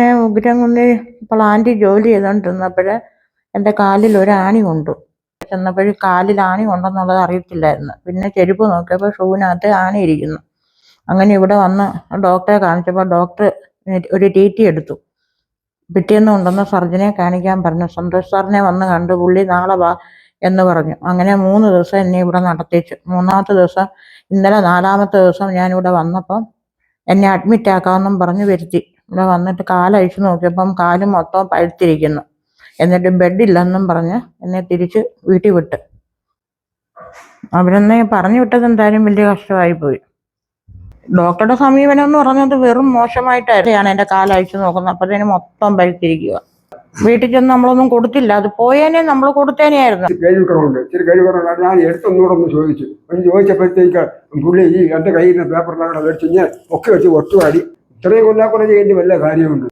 ഞാൻ ഉഗ്രൻകുന്നി പ്ലാന്റ് ജോലി ചെയ്തുകൊണ്ടിരുന്നപ്പോൾ എന്റെ കാലിൽ ഒരു ആണി കൊണ്ടു. ചെന്നപ്പോഴും കാലിൽ ആണി കൊണ്ടെന്നുള്ളത് അറിയത്തില്ലായിരുന്നു. പിന്നെ ചെരുപ്പ് നോക്കിയപ്പോൾ ഷൂവിനകത്ത് ആണി ഇരിക്കുന്നു. അങ്ങനെ ഇവിടെ വന്ന് ഡോക്ടറെ കാണിച്ചപ്പോൾ ഡോക്ടർ ഒരു ടി ടി എടുത്തു. പിറ്റേന്ന് കൊണ്ടുവന്ന് സർജനെ കാണിക്കാൻ പറഞ്ഞു. സന്തോഷ് സാറിനെ വന്ന് കണ്ടു. പുള്ളി നാളെ വാ എന്ന് പറഞ്ഞു. അങ്ങനെ മൂന്ന് ദിവസം എന്നെ ഇവിടെ നടത്തിച്ചു. മൂന്നാമത്തെ ദിവസം ഇന്നലെ നാലാമത്തെ ദിവസം ഞാനിവിടെ വന്നപ്പം എന്നെ അഡ്മിറ്റ് ആക്കാമെന്നും പറഞ്ഞ് വരുത്തി. ഇവിടെ വന്നിട്ട് കാലഴിച്ച് നോക്കിയപ്പം കാൽ മൊത്തം പഴുത്തിരിക്കുന്നു. എന്നിട്ട് ബെഡില്ലെന്നും പറഞ്ഞ് എന്നെ തിരിച്ച് വീട്ടിൽ വിട്ട്. അവരെന്നെ പറഞ്ഞു വിട്ടത് എന്തായാലും വലിയ കഷ്ടമായി പോയി. ഡോക്ടറുടെ സമീപനം എന്ന് പറഞ്ഞത് വെറും മോശമായിട്ടാണ് എന്റെ കാലഴിച്ച് നോക്കുന്നത്. അപ്പോഴത്തേന് മൊത്തം പഴുത്തിരിക്കുക. വീട്ടിൽ ചെന്ന് നമ്മളൊന്നും കൊടുത്തില്ല. അത് പോയേനെ നമ്മൾ കൊടുത്തേനെയായിരുന്നു ഞാൻ എടുത്തൊന്നുകൂടെ ഒന്ന് ചോദിച്ചു. ചോദിച്ചപ്പോഴത്തേക്ക് പുള്ളി ഈ എന്റെ കയ്യിൽ നിന്ന് പേപ്പറിലാണ് മേടിച്ച് ഞാൻ ഒക്കെ വെച്ച് ഒത്തുപാടി ഇത്രയും കൊല്ലാക്കൊല ചെയ്യേണ്ടി വല്ല കാര്യമുണ്ട്?